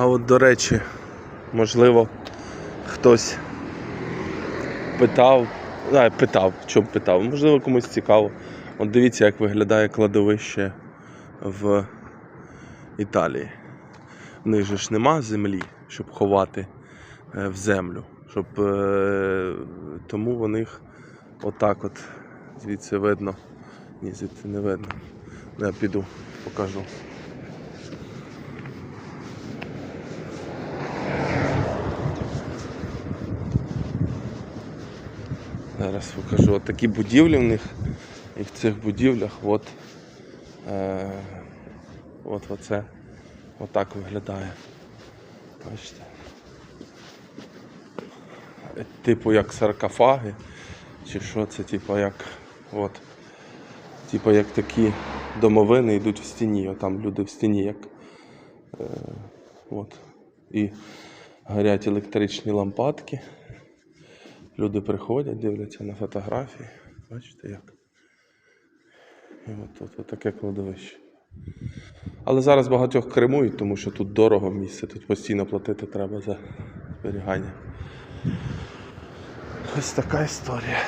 А от, до речі, можливо, хтось питав, а, питав, чому питав, можливо, комусь цікаво. От дивіться, як виглядає кладовище в Італії. В них же ж нема землі, щоб ховати е, в землю. Щоб, е, тому в них отак от звідси видно. Ні, звідси не видно. Ну, Я піду, покажу. Зараз покажу. От такі будівлі в них. І в цих будівлях от, е, от оце отак виглядає. Бачите? Типу як саркофаги. Чи що це, типу як от. Типу як такі домовини йдуть в стіні. Отам люди в стіні як. Е, от. І горять електричні лампадки. Люди приходять, дивляться на фотографії. Бачите як? І от тут таке кладовище. Але зараз багатьох кремують, тому що тут дорого місце, тут постійно платити треба за зберігання. Ось така історія.